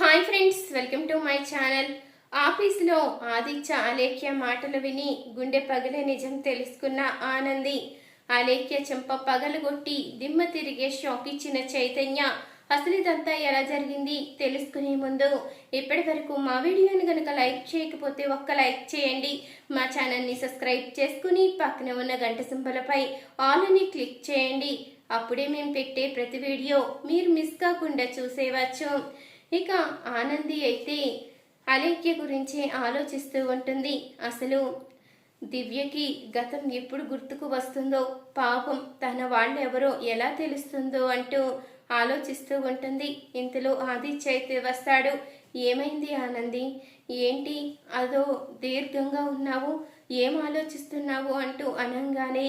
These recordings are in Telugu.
Hi friends welcome to my channel ఆఫీస్లో ఆదిత్య అలేఖ్య మాటలు విని గుండె పగిలే నిజం తెలుసుకున్న ఆనంది. అలేఖ్య చెంప పగలగొట్టి దిమ్మ తిరిగే షాక్ ఇచ్చిన చైతన్య. అసలు ఇదంతా ఎలా జరిగింది తెలుసుకునే ముందు ఇప్పటి వరకు మా వీడియోని కనుక లైక్ చేయకపోతే ఒక్క లైక్ చేయండి. మా ఛానల్ని సబ్స్క్రైబ్ చేసుకుని పక్కన ఉన్న గంట సింబలపై ఆల్ అని క్లిక్ చేయండి. అప్పుడే మేము పెట్టే ప్రతి వీడియో మీరు మిస్ కాకుండా చూసేవచ్చు ఇక ఆనంది అయితే అలేఖ్య గురించే ఆలోచిస్తూ ఉంటుంది. అసలు దివ్యకి గతం ఎప్పుడు గుర్తుకు వస్తుందో పాపం తన వాళ్ళెవరో ఎలా తెలుస్తుందో అంటూ ఆలోచిస్తూ ఉంటుంది. ఇంతలో ఆదిత్య అయితే వస్తాడు. ఏమైంది ఆనంది? ఏంటి? అదో దీర్ఘంగా ఉన్నావు? ఏం ఆలోచిస్తున్నావు అంటూ అనంగానే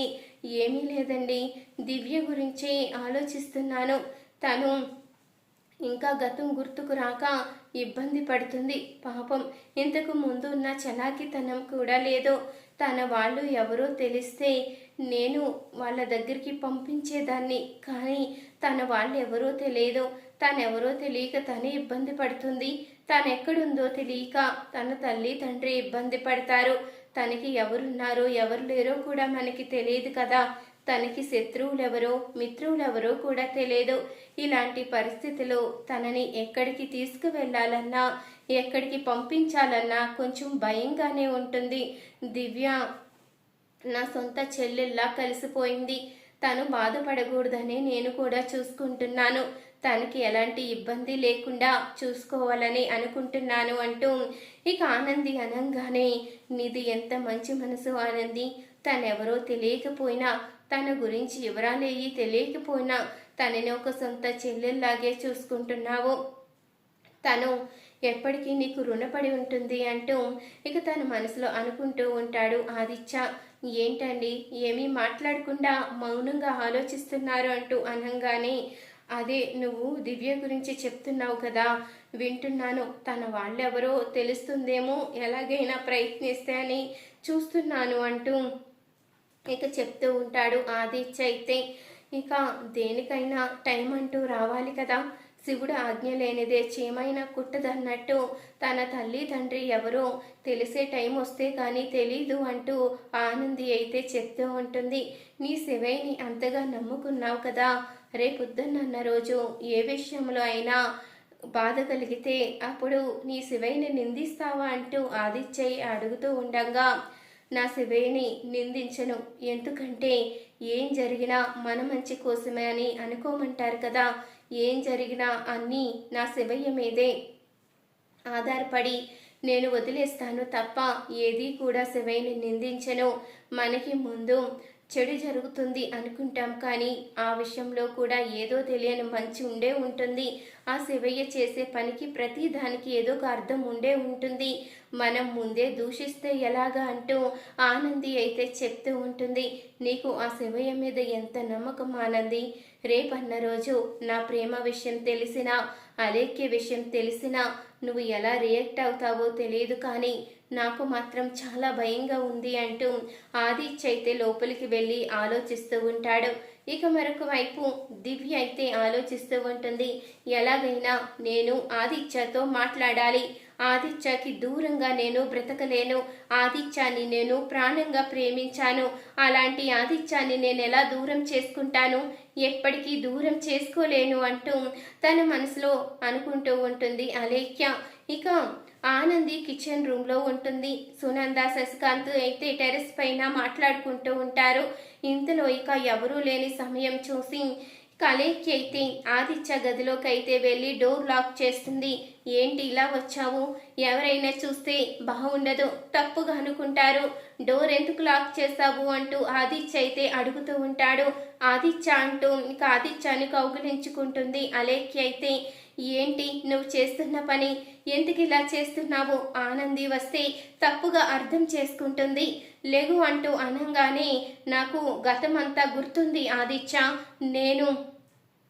ఏమీ లేదండి. దివ్య గురించి ఆలోచిస్తున్నాను. తను ఇంకా గతం గుర్తుకు రాక ఇబ్బంది పడుతుంది. పాపం ఇంతకు ముందు ఉన్న చలాకితనం కూడా లేదు. తన వాళ్ళు ఎవరో తెలిస్తే నేను వాళ్ళ దగ్గరికి పంపించేదాన్ని. కానీ తన వాళ్ళు ఎవరో తెలియదు. తనెవరో తెలియక తనే ఇబ్బంది పడుతుంది. తనెక్కడుందో తెలియక తన తల్లి తండ్రి ఇబ్బంది పడతారు. తనకి ఎవరున్నారో ఎవరు లేరో కూడా మనకి తెలియదు కదా. తనకి శత్రువులెవరో మిత్రువులెవరో కూడా తెలియదు ఇలాంటి పరిస్థితిలో తనని ఎక్కడికి తీసుకువెళ్ళాలన్నా ఎక్కడికి పంపించాలన్నా కొంచెం భయంగానే ఉంటుంది. దివ్య నా సొంత చెల్లెల్లా కలిసిపోయింది. తను బాధపడకూడదని నేను కూడా చూసుకుంటున్నాను. తనకి ఎలాంటి ఇబ్బంది లేకుండా చూసుకోవాలని అనుకుంటున్నాను అంటూ ఇక ఆనంది అనంగానే నీది ఎంత మంచి మనసు ఆనంది. తనెవరో తెలియకపోయినా తన గురించి వివరాలేవి తెలియకపోయినా తనని ఒక సొంత చెల్లెల్లాగే చూసుకుంటున్నావు. తను ఎప్పటికీ నీకు రుణపడి ఉంటుంది అంటూ ఇక తన మనసులో అనుకుంటూ ఉంటాడు ఆదిత్య. ఏంటండి? ఏమీ మాట్లాడకుండా మౌనంగా ఆలోచిస్తున్నారు అంటూ అనంగానే అదే నువ్వు దివ్య గురించి చెప్తున్నావు కదా వింటున్నాను. తన వాళ్ళెవరో తెలుస్తుందేమో ఎలాగైనా ప్రయత్నిస్తే అని చూస్తున్నాను అంటూ ఇక చెప్తూ ఉంటాడు ఆదిత్య అయితే ఇక దేనికైనా టైం అంటూ రావాలి కదా. శివుడు ఆజ్ఞ లేనిదే చీమైనా కుట్టదన్నట్టు తన తల్లి తండ్రి ఎవరో తెలిసే టైం వస్తే కానీ తెలీదు అంటూ ఆనంది అయితే చెప్తూ ఉంటుంది. నీ శివైని అంతగా నమ్ముకున్నావు కదా. రేపొద్దున్న రోజు ఏ విషయంలో అయినా బాధ కలిగితే అప్పుడు నీ శివయ్యని నిందిస్తావా? అంటూ ఆదిత్యయ్య అడుగుతూ ఉండగా నా శివయ్యని నిందించను. ఎందుకంటే ఏం జరిగినా మన మంచి కోసమే అని అనుకోమంటారు కదా. ఏం జరిగినా అన్నీ నా శివయ్య మీదే ఆధారపడి నేను వదిలేస్తాను తప్ప ఏదీ కూడా శివయ్యని నిందించను. మనకి ముందు చెడు జరుగుతుంది అనుకుంటాం కానీ ఆ విషయంలో కూడా ఏదో తెలియని మంచి ఉండే ఉంటుంది. ఆ శివయ్య చేసే పనికి ప్రతి దానికి ఏదో ఒక అర్థం ఉండే ఉంటుంది. మనం ముందే దూషిస్తే ఎలాగా అంటూ ఆనంది అయితే చెప్తూ ఉంటుంది. నీకు ఆ శివయ్య మీద ఎంత నమ్మకం ఆనంది? రేపన్న రోజు నా ప్రేమ విషయం తెలిసినా అలేఖ్య విషయం తెలిసినా నువ్వు ఎలా రియాక్ట్ అవుతావో తెలియదు కానీ నాకు మాత్రం చాలా భయంగా ఉంది అంటూ ఆదిత్య అయితే లోపలికి వెళ్ళి ఆలోచిస్తూ ఉంటాడు. ఇక మరొక వైపు దివ్య అయితే ఆలోచిస్తూ ఉంటుంది. ఎలాగైనా నేను ఆదిత్యతో మాట్లాడాలి. ఆదిత్యకి దూరంగా నేను బ్రతకలేను. ఆదిత్యాన్ని నేను ప్రాణంగా ప్రేమించాను. అలాంటి ఆదిత్యాన్ని నేను ఎలా దూరం చేసుకుంటాను? ఎప్పటికీ దూరం చేసుకోలేను అంటూ తన మనసులో అనుకుంటూ ఉంటుంది అలేఖ్య. ఇక ఆనంది కిచెన్ రూమ్లో ఉంటుంది. సునంద శశికాంత్ అయితే టెరెస్ పైన మాట్లాడుకుంటూ ఉంటారు. ఇంతలో ఇక ఎవరూ లేని సమయం చూసి కలేకి అయితే ఆదిత్య గదిలోకి అయితే వెళ్ళి డోర్ లాక్ చేస్తుంది. ఏంటి ఇలా వచ్చావు? ఎవరైనా చూస్తే బాగుండదు తప్పుగా అనుకుంటారు. డోర్ ఎందుకు లాక్ చేస్తావు అంటూ ఆదిత్య అయితే అడుగుతూ ఉంటాడు. ఆదిత్య అంటూ ఇంకా ఆదిత్యాన్ని కౌగులించుకుంటుంది అలేఖ్య అయితే. ఏంటి నువ్వు చేస్తున్న పని? ఎందుకు ఇలా చేస్తున్నావు? ఆనంది వస్తే తప్పుగా అర్థం చేసుకుంటుంది. లేవు అంటూ అనంగానే నాకు గతమంతా గుర్తుంది ఆదిత్య. నేను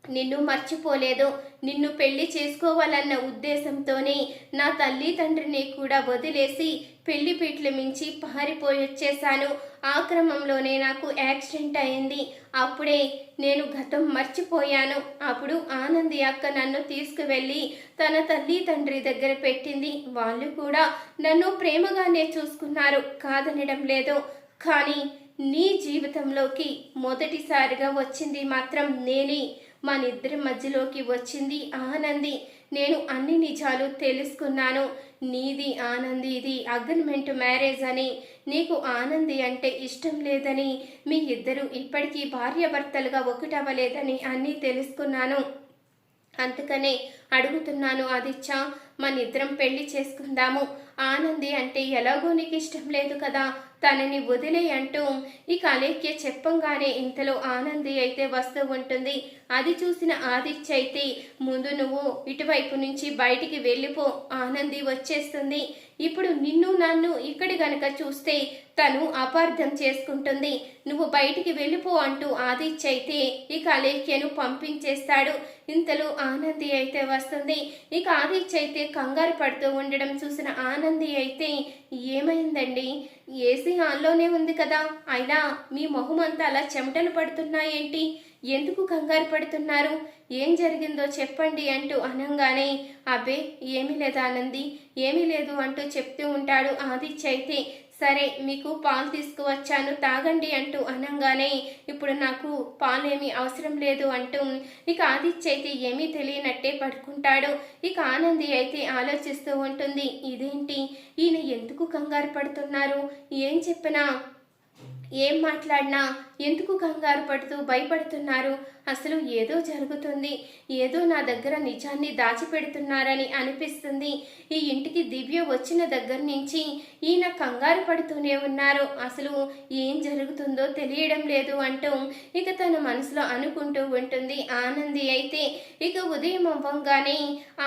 నిన్ను మర్చిపోలేదు. నిన్ను పెళ్ళి చేసుకోవాలన్న ఉద్దేశంతోనే నా తల్లి తండ్రిని కూడా వదిలేసి పెళ్ళి పీటలు మించి పారిపోయి వచ్చేశాను ఆ క్రమంలోనే నాకు యాక్సిడెంట్ అయింది. అప్పుడే నేను గతం మర్చిపోయాను. అప్పుడు ఆనంది అక్క నన్ను తీసుకువెళ్ళి తన తల్లి తండ్రి దగ్గర పెట్టింది. వాళ్ళు కూడా నన్ను ప్రేమగానే చూసుకున్నారు. కాదనడం లేదు. కానీ నీ జీవితంలోకి మొదటిసారిగా వచ్చింది మాత్రం నేనే. మన ఇద్దరి మధ్యలోకి వచ్చింది ఆనంది. నేను అన్ని నిజాలు తెలుసుకున్నాను. నీది ఆనంది ఇది అగ్రిమెంట్ మ్యారేజ్ అని. నీకు ఆనంది అంటే ఇష్టం లేదని మీ ఇద్దరు ఇప్పటికీ భార్యాభర్తలుగా ఒకటవ్వలేదని అన్నీ తెలుసుకున్నాను. అందుకనే అడుగుతున్నాను ఆదిత్య మన ఇద్దరం పెళ్ళి చేసుకుందాము. ఆనంది అంటే ఎలాగో నీకు ఇష్టం లేదు కదా తనని వదిలే అంటూ ఇక అలేఖ్య చెప్పంగానే ఇంతలో ఆనంది అయితే వస్తూ ఉంటుంది. అది చూసిన ఆదిత్య అయితే ముందు నువ్వు ఇటువైపు నుంచి బయటికి వెళ్ళిపో ఆనంది వచ్చేస్తుంది. ఇప్పుడు నిన్ను నన్ను ఇక్కడి గనక చూస్తే తను అపార్థం చేసుకుంటుంది. నువ్వు బయటికి వెళ్ళిపో అంటూ ఆదిత్య అయితే ఇక అలేఖ్యను పంపించేస్తాడు. ఇంతలో ఆనంది అయితే వస్తుంది. ఇక ఆదిత్య అయితే కంగారు పడుతూ ఉండడం చూసిన ఆనంది అయితే ఏమైందండి? ఏసీ ఆన్లోనే ఉంది కదా. అయినా మీ మొహం అంతా అలా చెమటలు పడుతున్నాయేంటి? ఎందుకు కంగారు పడుతున్నారు? ఏం జరిగిందో చెప్పండి అంటూ అనంగానే అబ్బే ఏమీ లేదు ఆనంది? ఏమీ లేదు అంటూ చెప్తూ ఉంటాడు ఆదిత్య అయితే. సరే మీకు పాలు తీసుకువచ్చాను తాగండి అంటూ అనగానే ఇప్పుడు నాకు పాలు ఏమీ అవసరం లేదు అంటూ ఇక ఆదిత్య అయితే ఏమీ తెలియనట్టే పడుకుంటాడు. ఇక ఆనంది అయితే ఆలోచిస్తూ ఉంటుంది ఇదేంటి? ఈయన ఎందుకు కంగారు పడుతున్నారు? ఏం చెప్పినా? ఏం మాట్లాడినా? ఎందుకు కంగారు పడుతూ భయపడుతున్నారు? అసలు ఏదో జరుగుతుంది. ఏదో నా దగ్గర నిజాన్ని దాచిపెడుతున్నారని అనిపిస్తుంది. ఈ ఇంటికి దివ్య వచ్చిన దగ్గర నుంచి ఈయన కంగారు పడుతూనే ఉన్నారు. అసలు ఏం జరుగుతుందో తెలియడం లేదు అంటూ ఇక తన మనసులో అనుకుంటూ ఉంటుంది ఆనంది అయితే. ఇక ఉదయం అవ్వంగానే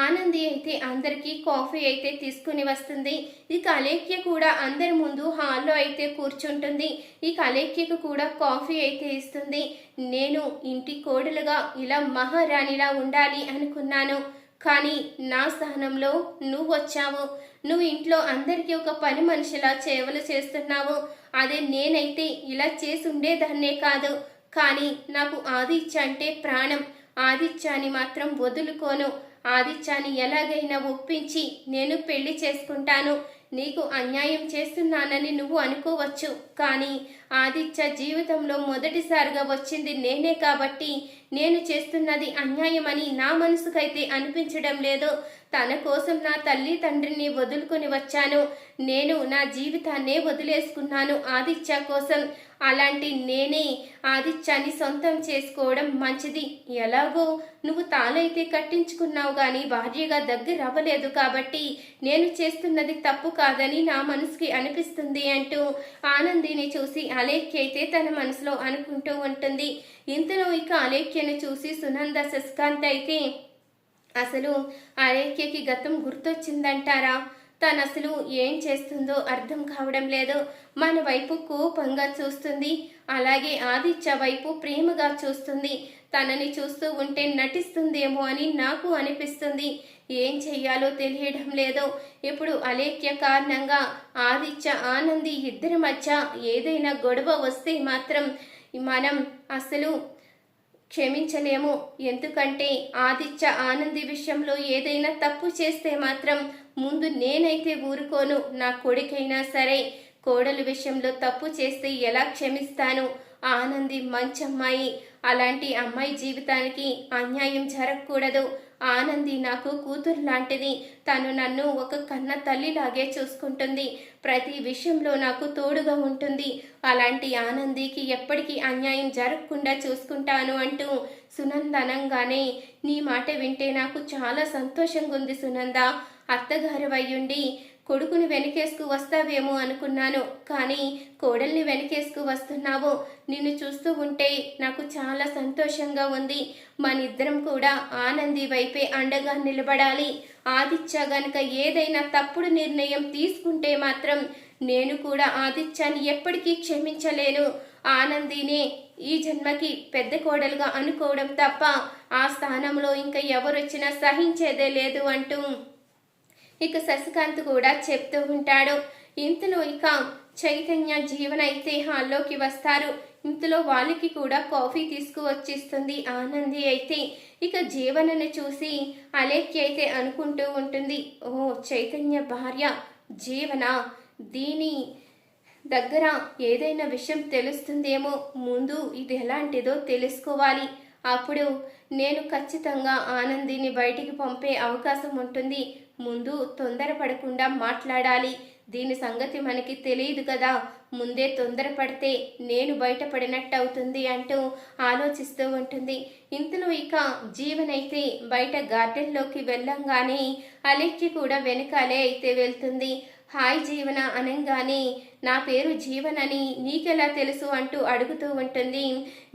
ఆనంది అయితే అందరికీ కాఫీ అయితే తీసుకుని వస్తుంది. ఇక అలేఖ్య కూడా అందరి ముందు హాల్లో అయితే కూర్చుంటుంది. ఇక అలేఖ్యకు కూడా కాఫీ అయితే ఇస్తుంది. నేను ఇంటి కోడలుగా ఇలా మహారాణిలా ఉండాలి అనుకున్నాను. కానీ నా స్థానంలో నువ్వు వచ్చావు. నువ్వు ఇంట్లో అందరికీ ఒక పని మనిషిలా సేవలు చేస్తున్నావు. అదే నేనైతే ఇలా చేసి ఉండేదాన్నే కాదు. కానీ నాకు ఆదిత్య అంటే ప్రాణం. ఆదిత్యాన్ని మాత్రం వదులుకోను. ఆదిత్యాన్ని ఎలాగైనా ఒప్పించి నేను పెళ్ళి చేసుకుంటాను. నీకు అన్యాయం చేస్తున్నానని నువ్వు అనుకోవచ్చు. కానీ ఆదిత్య జీవితంలో మొదటిసారిగా వచ్చింది నేనే కాబట్టి నేను చేస్తున్నది అన్యాయమని నా మనసుకైతే అనిపించడం లేదు. తన కోసం నా తల్లి తండ్రిని వదులుకొని వచ్చాను. నేను నా జీవితాన్నే వదిలేసుకున్నాను ఆదిత్య కోసం. అలాంటి నేనే ఆదిత్యాన్ని సొంతం చేసుకోవడం మంచిది. ఎలాగో? నువ్వు తాలైతే కట్టించుకున్నావు కానీ భార్యగా దగ్గర అవ్వలేదు కాబట్టి నేను చేస్తున్నది తప్పు కాదని నా మనసుకి అనిపిస్తుంది అంటూ ఆనందిని చూసి అలేఖ్యైతే అయితే తన మనసులో అనుకుంటూ ఉంటుంది. ఇంతలో ఇక అలేఖ్యను చూసి సునంద శశికాంత్ అయితే అసలు అలేఖ్యకి గతం గుర్తొచ్చిందంటారా? తను అసలు ఏం చేస్తుందో అర్థం కావడం లేదు. మన వైపు కోపంగా చూస్తుంది. అలాగే ఆదిత్య వైపు ప్రేమగా చూస్తుంది. తనని చూస్తూ ఉంటే నటిస్తుందేమో అని నాకు అనిపిస్తుంది. ఏం చెయ్యాలో తెలియడం లేదు. ఇప్పుడు అలేఖ్య కారణంగా ఆదిత్య ఆనంది ఇద్దరి మధ్య ఏదైనా గొడవ వస్తే మాత్రం మనం అసలు క్షమించలేము. ఎందుకంటే ఆదిత్య ఆనంది విషయంలో ఏదైనా తప్పు చేస్తే మాత్రం ముందు నేనైతే ఊరుకోను. నా కొడుకైనా సరే కోడలు విషయంలో తప్పు చేస్తే ఎలా క్షమిస్తాను? ఆనంది మంచి అమ్మాయి అలాంటి అమ్మాయి జీవితానికి అన్యాయం జరగకూడదు. ఆనంది నాకు కూతురు లాంటిది. తను నన్ను ఒక కన్న తల్లిలాగే చూసుకుంటుంది. ప్రతి విషయంలో నాకు తోడుగా ఉంటుంది. అలాంటి ఆనందికి ఎప్పటికీ అన్యాయం జరగకుండా చూసుకుంటాను అంటూ సునంద అనంగానే నీ మాట వింటే నాకు చాలా సంతోషంగా ఉంది సునంద. అత్తగారు అయ్యుండి కొడుకుని వెనకేసుకు వస్తావేమో అనుకున్నాను కానీ కోడల్ని వెనకేసుకు వస్తున్నావు నిన్ను చూస్తూ ఉంటే నాకు చాలా సంతోషంగా ఉంది. మనిద్దరం కూడా ఆనంది వైపే అండగా నిలబడాలి. ఆదిత్య గనక ఏదైనా తప్పుడు నిర్ణయం తీసుకుంటే మాత్రం నేను కూడా ఆదిత్యాన్ని ఎప్పటికీ క్షమించలేను. ఆనందినే ఈ జన్మకి పెద్ద కోడలుగా అనుకోవడం తప్ప ఆ స్థానంలో ఇంకా ఎవరొచ్చినా సహించేదే లేదు అంటూ ఇక శశికాంత్ కూడా చెప్తూ ఉంటాడు ఇంతలో ఇక చైతన్య జీవన అయితే హాల్లోకి వస్తారు. ఇంతలో వాళ్ళకి కూడా కాఫీ తీసుకువచ్చిస్తుంది ఆనంది అయితే. ఇక జీవనని చూసి అలేఖ్య అయితే అనుకుంటూ ఉంటుంది ఓ చైతన్య భార్య జీవన? దీని దగ్గర ఏదైనా విషయం తెలుస్తుందేమో? ముందు ఇది ఎలాంటిదో తెలుసుకోవాలి. అప్పుడు నేను ఖచ్చితంగా ఆనందిని బయటికి పంపే అవకాశం ఉంటుంది. ముందు తొందరపడకుండా మాట్లాడాలి. దీని సంగతి మనకి తెలియదు కదా. ముందే తొందరపడితే నేను బయటపడినట్టు అవుతుంది అంటూ ఆలోచిస్తూ ఉంటుంది. ఇంతలో ఇక జీవనైతే బయట గార్డెన్లోకి వెళ్ళంగానే అలెక్కి కూడా వెనకాలే అయితే వెళ్తుంది. హాయ్ జీవన అనంగానే నా పేరు జీవన్ అని నీకెలా తెలుసు అంటూ అడుగుతూ ఉంటుంది.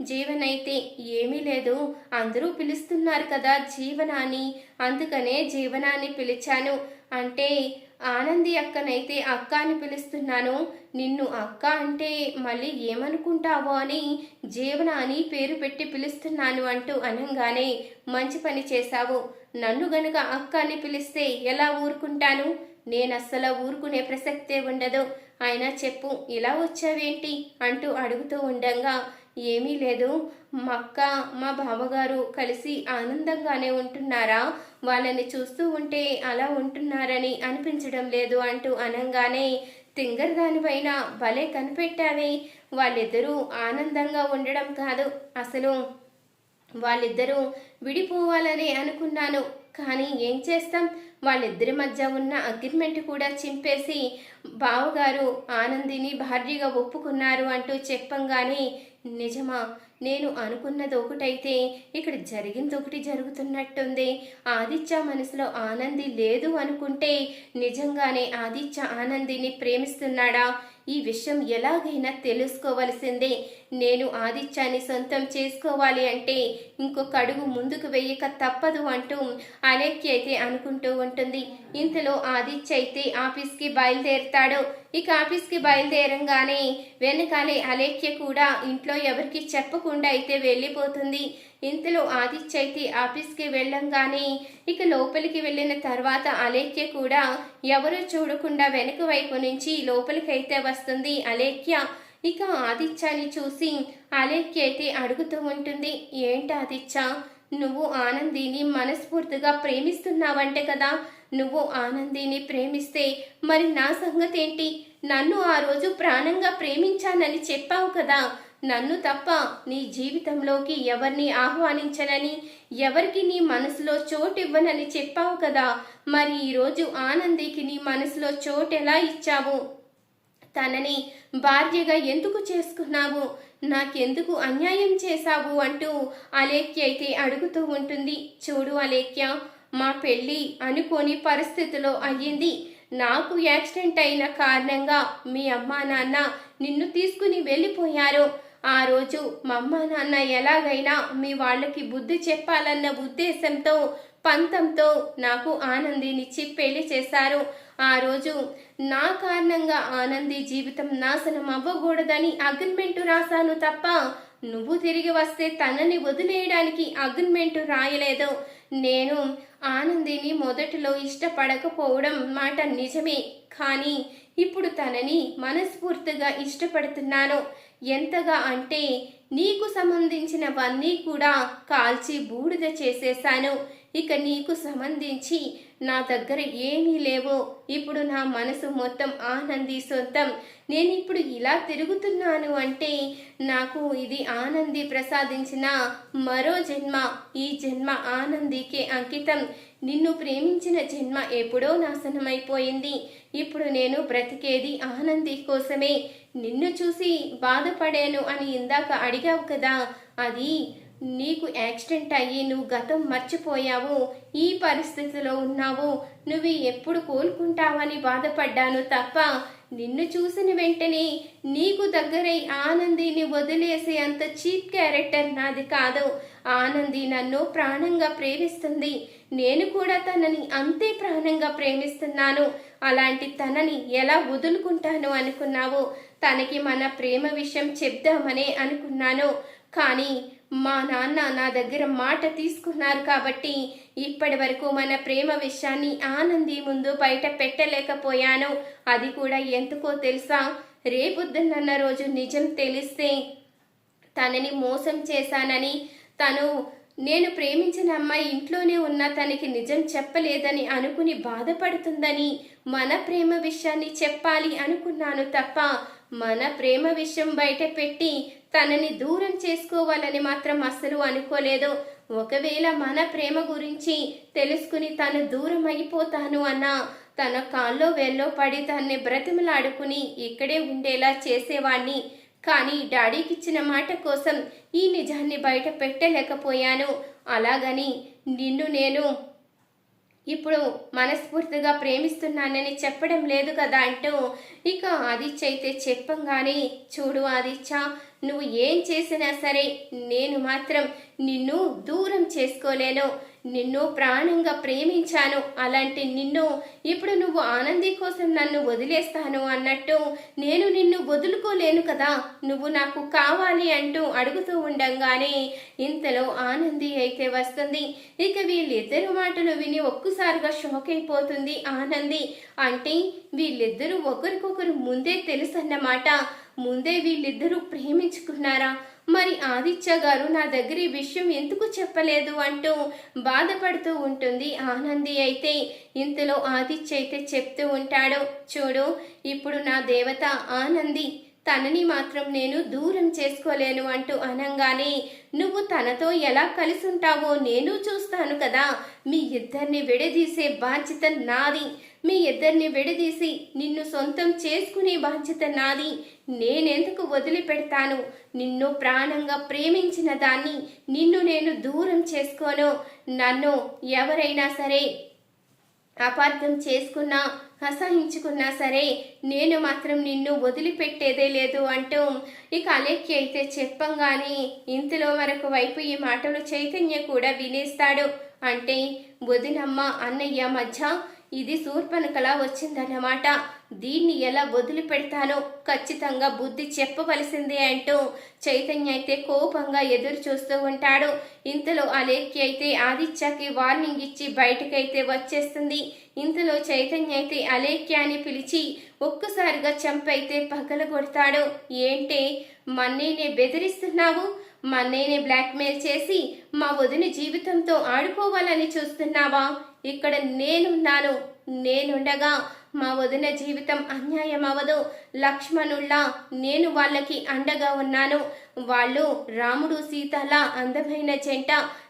జీవన్ అయితే ఏమీ లేదు. అందరూ పిలుస్తున్నారు కదా జీవన అని. అందుకనే జీవనాన్ని పిలిచాను. అంటే ఆనంది అక్కనైతే అక్క అని పిలుస్తున్నాను. నిన్ను అక్క అంటే మళ్ళీ ఏమనుకుంటావో అని జీవన అని పేరు పెట్టి పిలుస్తున్నాను అంటూ అనంగానే మంచి పని చేశావు. నన్ను గనుక అక్క అని పిలిస్తే ఎలా ఊరుకుంటాను? నేను అస్సలు ఊరుకునే ప్రసక్తే ఉండదు. అయినా చెప్పు ఇలా వచ్చావేంటి? అంటూ అడుగుతూ ఉండంగా. ఏమీ లేదు. మా అక్క మా బావగారు కలిసి ఆనందంగానే ఉంటున్నారా? వాళ్ళని చూస్తూ ఉంటే అలా ఉంటున్నారని అనిపించడం లేదు అంటూ అనంగానే తింగర్ దానిపైన భలే కనిపెట్టావే. వాళ్ళిద్దరూ ఆనందంగా ఉండడం కాదు. అసలు వాళ్ళిద్దరూ విడిపోవాలని అనుకున్నాను. కానీ ఏం చేస్తాం? వాళ్ళిద్దరి మధ్య ఉన్న అగ్రిమెంట్ కూడా చింపేసి బావగారు ఆనందిని భార్యగా ఒప్పుకున్నారు అంటూ చెప్పంగానే నిజమా? నేను అనుకున్నది ఒకటైతే ఇక్కడ జరిగింది ఒకటి జరుగుతున్నట్టుంది. ఆదిత్య మనసులో ఆనంది లేదు అనుకుంటే నిజంగానే ఆదిత్య ఆనందిని ప్రేమిస్తున్నాడా? ఈ విషయం ఎలాగైనా తెలుసుకోవలసిందే. నేను ఆదిత్యాన్ని సొంతం చేసుకోవాలి అంటే ఇంకొక అడుగు ముందుకు వెయ్యక తప్పదు అంటూ అలేఖ్య అయితే అనుకుంటూ ఉంటుంది. ఇంతలో ఆదిత్య అయితే ఆఫీస్కి బయలుదేరుతాడు. ఇక ఆఫీస్కి బయలుదేరంగానే వెనకాలే అలేఖ్య కూడా ఇంట్లో ఎవరికి చెప్పకుండా అయితే వెళ్ళిపోతుంది. ఇంతలో ఆదిత్య అయితే ఆఫీస్కి వెళ్ళంగానే ఇక లోపలికి వెళ్ళిన తర్వాత అలేఖ్య కూడా ఎవరు చూడకుండా వెనుక వైపు నుంచి లోపలికి అయితే వస్తుంది అలేఖ్య. ఇక ఆదిత్యాన్ని చూసి అలేఖ్య అయితే అడుగుతూ ఉంటుంది ఏంటి ఆదిత్య? నువ్వు ఆనందిని మనస్ఫూర్తిగా ప్రేమిస్తున్నావంటే కదా? నువ్వు ఆనందిని ప్రేమిస్తే మరి నా సంగతి ఏంటి నన్ను ఆ రోజు ప్రాణంగా ప్రేమించానని చెప్పావు కదా! నన్ను తప్ప నీ జీవితంలోకి ఎవరిని ఆహ్వానించనని ఎవరికి నీ మనసులో చోటు ఇవ్వనని చెప్పావు కదా! మరి ఈరోజు ఆనందికి నీ మనసులో చోటు ఎలా ఇచ్చావు? తనని భార్యగా ఎందుకు చేసుకున్నావు? నాకెందుకు అన్యాయం చేశావు అంటూ అలేఖ్య అయితే అడుగుతూ ఉంటుంది. చూడు అలేఖ్య మా పెళ్ళి అనుకోని పరిస్థితిలో అయ్యింది. నాకు యాక్సిడెంట్ అయిన కారణంగా మీ అమ్మా నాన్న నిన్ను తీసుకుని వెళ్ళిపోయారు. ఆ రోజు మా అమ్మ నాన్న ఎలాగైనా మీ వాళ్ళకి బుద్ధి చెప్పాలన్న ఉద్దేశంతో పంతంతో నాకు ఆనందినిచ్చి పెళ్ళి చేశారు. ఆ రోజు నా కారణంగా ఆనంది జీవితం నాశనం అవ్వకూడదని అగ్రిమెంట్ రాశాను తప్ప నువ్వు తిరిగి వస్తే తనని వదిలేయడానికి అగ్రిమెంట్ రాయలేదు. నేను ఆనందిని మొదటిలో ఇష్టపడకపోవడం మాట నిజమే. కానీ ఇప్పుడు తనని మనస్ఫూర్తిగా ఇష్టపడుతున్నాను. ఎంతగా అంటే నీకు సంబంధించినవన్నీ కూడా కాల్చి బూడిద చేసేశాను. ఇక నీకు సంబంధించి నా దగ్గర ఏమీ లేవో. ఇప్పుడు నా మనసు మొత్తం ఆనంది సొంతం. నేను ఇప్పుడు ఇలా తిరుగుతున్నాను అంటే నాకు ఇది ఆనంది ప్రసాదించిన మరో జన్మ. ఈ జన్మ ఆనందికే అంకితం. నిన్ను ప్రేమించిన జన్మ ఎప్పుడో నాశనమైపోయింది. ఇప్పుడు నేను బ్రతికేది ఆనంది కోసమే. నిన్ను చూసి బాధపడాను అని ఇందాక అడిగావు కదా. అది నీకు యాక్సిడెంట్ అయ్యి నువ్వు గతం మర్చిపోయావు ఈ పరిస్థితిలో ఉన్నావు. నువ్వు ఎప్పుడు కోలుకుంటావని బాధపడ్డాను తప్ప నిన్ను చూసిన వెంటనే నీకు దగ్గరై ఆనందిని వదిలేసే అంత చీప్ క్యారెక్టర్ నాది కాదు. ఆనంది నన్ను ప్రాణంగా ప్రేమిస్తుంది. నేను కూడా తనని అంతే ప్రాణంగా ప్రేమిస్తున్నాను. అలాంటి తనని ఎలా వదులుకుంటాను అనుకున్నావు? తనకి మన ప్రేమ విషయం చెప్దామనే అనుకున్నాను. కానీ మా నాన్న నా దగ్గర మాట తీసుకున్నారు కాబట్టి ఇప్పటి వరకు మన ప్రేమ విషయాన్ని ఆనంది ముందు బయట పెట్టలేకపోయాను. అది కూడా ఎందుకో తెలుసా? రేపొద్దున్న రోజు నిజం తెలిస్తే తనని మోసం చేశానని తను నేను ప్రేమించిన అమ్మాయి ఇంట్లోనే ఉన్న తనకి నిజం చెప్పలేదని అనుకుని బాధపడుతుందని మన ప్రేమ విషయాన్ని చెప్పాలి అనుకున్నాను తప్ప మన ప్రేమ విషయం బయట పెట్టి తనని దూరం చేసుకోవాలని మాత్రం అస్సలు అనుకోలేదు. ఒకవేళ మన ప్రేమ గురించి తెలుసుకుని తను దూరం అయిపోతాను అన్న తన కాల్లో వెళ్ళో పడి తన్ని బ్రతిమలాడుకుని ఇక్కడే ఉండేలా చేసేవాణ్ణి. కానీ డాడీకి ఇచ్చిన మాట కోసం ఈ నిజాన్ని బయట పెట్టలేకపోయాను. అలాగని నిన్ను నేను ఇప్పుడు మనస్ఫూర్తిగా ప్రేమిస్తున్నానని చెప్పడం లేదు కదా అంటూ ఇక ఆదిత్య అయితే చెప్పంగానే చూడు ఆదిత్య నువ్వు ఏం చేసినా సరే నేను మాత్రం నిన్ను దూరం చేసుకోలేను. నిన్ను ప్రాణంగా ప్రేమించాను. అలాంటి నిన్ను ఇప్పుడు నువ్వు ఆనంది కోసం నన్ను వదిలేస్తాను అన్నట్టు నేను నిన్ను వదులుకోలేను కదా. నువ్వు నాకు కావాలి అంటూ అడుగుతూ ఉండంగానే ఇంతలో ఆనంది అయితే వస్తుంది. ఇక వీళ్ళిద్దరు మాటలు విని ఒక్కసారిగా షాక్ అయిపోతుంది ఆనంది. అంటే వీళ్ళిద్దరూ ఒకరికొకరు ముందే తెలుసన్నమాట. ముందే వీళ్ళిద్దరూ ప్రేమించుకున్నారా? మరి ఆదిత్య గారు నా దగ్గర ఈ విషయం ఎందుకు చెప్పలేదు అంటూ బాధపడుతూ ఉంటుంది ఆనంది అయితే. ఇంతలో ఆదిత్య అయితే చెప్తూ ఉంటాడు చూడు ఇప్పుడు నా దేవత ఆనంది తనని మాత్రం నేను దూరం చేసుకోలేను అంటూ అనంగానే నువ్వు తనతో ఎలా కలిసి ఉంటావో నేను చూస్తాను కదా. మీ ఇద్దరిని విడదీసే బాధ్యత నాది. మీ ఇద్దరిని విడదీసి నిన్ను సొంతం చేసుకునే బాధ్యత నాది. నేనెందుకు వదిలిపెడతాను? నిన్ను ప్రాణంగా ప్రేమించిన దాన్ని నిన్ను నేను దూరం చేసుకోను. నన్ను ఎవరైనా సరే అపార్థం చేసుకున్నా అసహించుకున్నా సరే నేను మాత్రం నిన్ను వదిలిపెట్టేదే లేదు అంటూ ఇక అలేఖ్య అయితే చెప్పంగాని ఇంతలో మరొక వైపు ఈ మాటలు చైతన్య కూడా వినేస్తాడు. అంటే వదినమ్మ అన్నయ్య మధ్య ఇది శూర్పణకలా వచ్చిందన్నమాట. దీన్ని ఎలా వదిలిపెడతానో ఖచ్చితంగా బుద్ధి చెప్పవలసిందే అంటూ చైతన్య అయితే కోపంగా ఎదురు చూస్తూ ఉంటాడు. ఇంతలో అలేఖ్య అయితే ఆదిత్యకి వార్నింగ్ ఇచ్చి బయటకైతే వచ్చేస్తుంది. ఇంతలో చైతన్య అయితే అలేఖ్య అని పిలిచి ఒక్కసారిగా చంపైతే పగల కొడతాడు ఏంటే? మన్నేనే బెదిరిస్తున్నావు? మన్నేనే బ్లాక్మెయిల్ చేసి మా వదిన జీవితంతో ఆడుకోవాలని చూస్తున్నావా? ఇక్కడ నేనున్నాను నేనుండగా మా వదిన జీవితం అన్యాయం అవదు లక్ష్మణుల్లా నేను వాళ్ళకి అండగా ఉన్నాను. వాళ్ళు రాముడు సీతల అందమైన జంట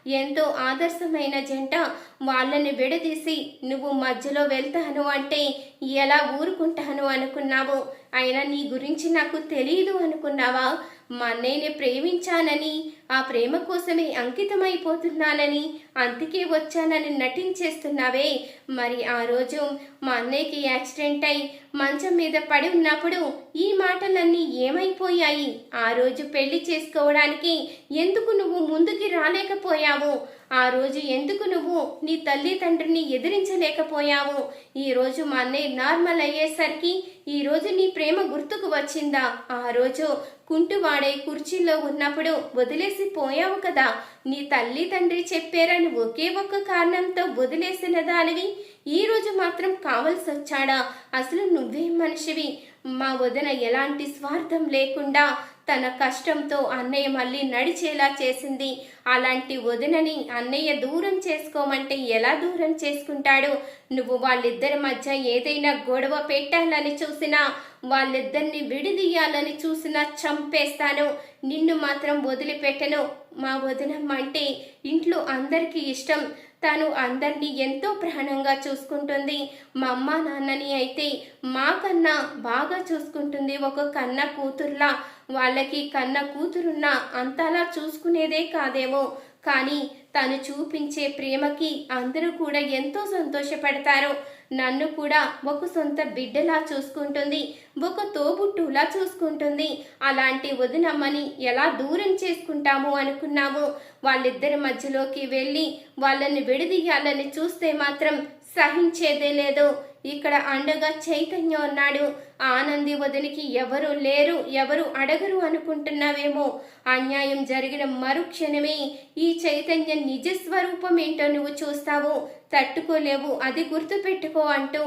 ఎంతో ఆదర్శమైన జంట. వాళ్ళని విడదీసి నువ్వు మధ్యలో వెళ్తాను అంటే ఎలా ఊరుకుంటాను అనుకున్నావు? అయినా నీ గురించి నాకు తెలియదు అనుకున్నావా? మా అన్నయ్యని ప్రేమించానని ఆ ప్రేమ కోసమే అంకితమైపోతున్నానని అందుకే వచ్చానని నటించేస్తున్నావే. మరి ఆ రోజు మా అన్నయ్యకి యాక్సిడెంట్ అయి మంచం మీద పడి ఉన్నప్పుడు ఈ మాటలన్నీ ఏమైపోయాయి? ఆ రోజు పెళ్ళి చేసుకోవడానికి ఎందుకు నువ్వు ముందుకి రాలేకపోయావు? ఆ రోజు ఎందుకు నువ్వు నీ తల్లి తండ్రిని ఎదిరించలేకపోయావు? ఈ రోజు మా అన్నయ్య నార్మల్ అయ్యేసరికి ఈ రోజు నీ ప్రేమ గుర్తుకు వచ్చిందా? ఆ రోజు కుంటువాడే కుర్చీలో ఉన్నప్పుడు వదిలేసి పోయావు కదా. నీ తల్లి తండ్రి చెప్పారని ఒకే ఒక్క కారణంతో వదిలేసిన దానివి ఈ రోజు మాత్రం కావలసి వచ్చాడా అసలు నువ్వే మనిషివి. మా వదిన ఎలాంటి స్వార్థం లేకుండా తన కష్టంతో అన్నయ్య మళ్ళీ నడిచేలా చేసింది. అలాంటి వదినని అన్నయ్య దూరం చేసుకోమంటే ఎలా దూరం చేసుకుంటాడు? నువ్వు వాళ్ళిద్దరి మధ్య ఏదైనా గొడవ పెట్టాలని చూసినా వాళ్ళిద్దరిని విడిదీయాలని చూసినా చంపేస్తాను. నిన్ను మాత్రం వదిలిపెట్టను. మా వదినమ్మ అంటే ఇంట్లో అందరికీ ఇష్టం. తను అందరినీ ఎంతో ప్రాణంగా చూసుకుంటుంది. మా అమ్మ నాన్నని అయితే మాకన్నా బాగా చూసుకుంటుంది ఒక కన్న కూతుర్లా. వాళ్ళకి కన్న కూతురున్నా అంతలా చూసుకునేదే కాదేమో. కానీ తను చూపించే ప్రేమకి అందరూ కూడా ఎంతో సంతోషపడతారు. నన్ను కూడా ఒక సొంత బిడ్డలా చూసుకుంటుంది ఒక తోబుట్టులా చూసుకుంటుంది. అలాంటి వదినమ్మని ఎలా దూరం చేసుకుంటాము అనుకున్నాము. వాళ్ళిద్దరి మధ్యలోకి వెళ్ళి వాళ్ళని విడదీయాలని చూస్తే మాత్రం సహించేదే లేదు. ఇక్కడ అండగా చైతన్యం ఉన్నాడు. ఆనంది వదినికి ఎవరు లేరు ఎవరు అడగరు అనుకుంటున్నావేమో. అన్యాయం జరిగిన మరుక్షణమే ఈ చైతన్య నిజ స్వరూపం ఏంటో నువ్వు చూస్తావు? తట్టుకోలేవు అది గుర్తుపెట్టుకో అంటూ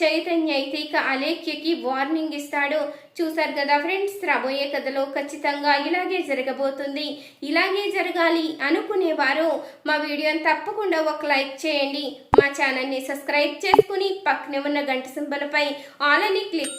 చైతన్య అయితే ఇక అలేఖ్యకి వార్నింగ్ ఇస్తాడు. చూసారు కదా ఫ్రెండ్స్ రాబోయే కథలో ఖచ్చితంగా ఇలాగే జరగబోతుంది. ఇలాగే జరగాలి అనుకునేవారు. మా వీడియోని తప్పకుండా ఒక లైక్ చేయండి. మా ఛానల్ని సబ్స్క్రైబ్ చేసుకుని పక్కనే ఉన్న గంట సింబలపై ఆల్ అని క్లిక్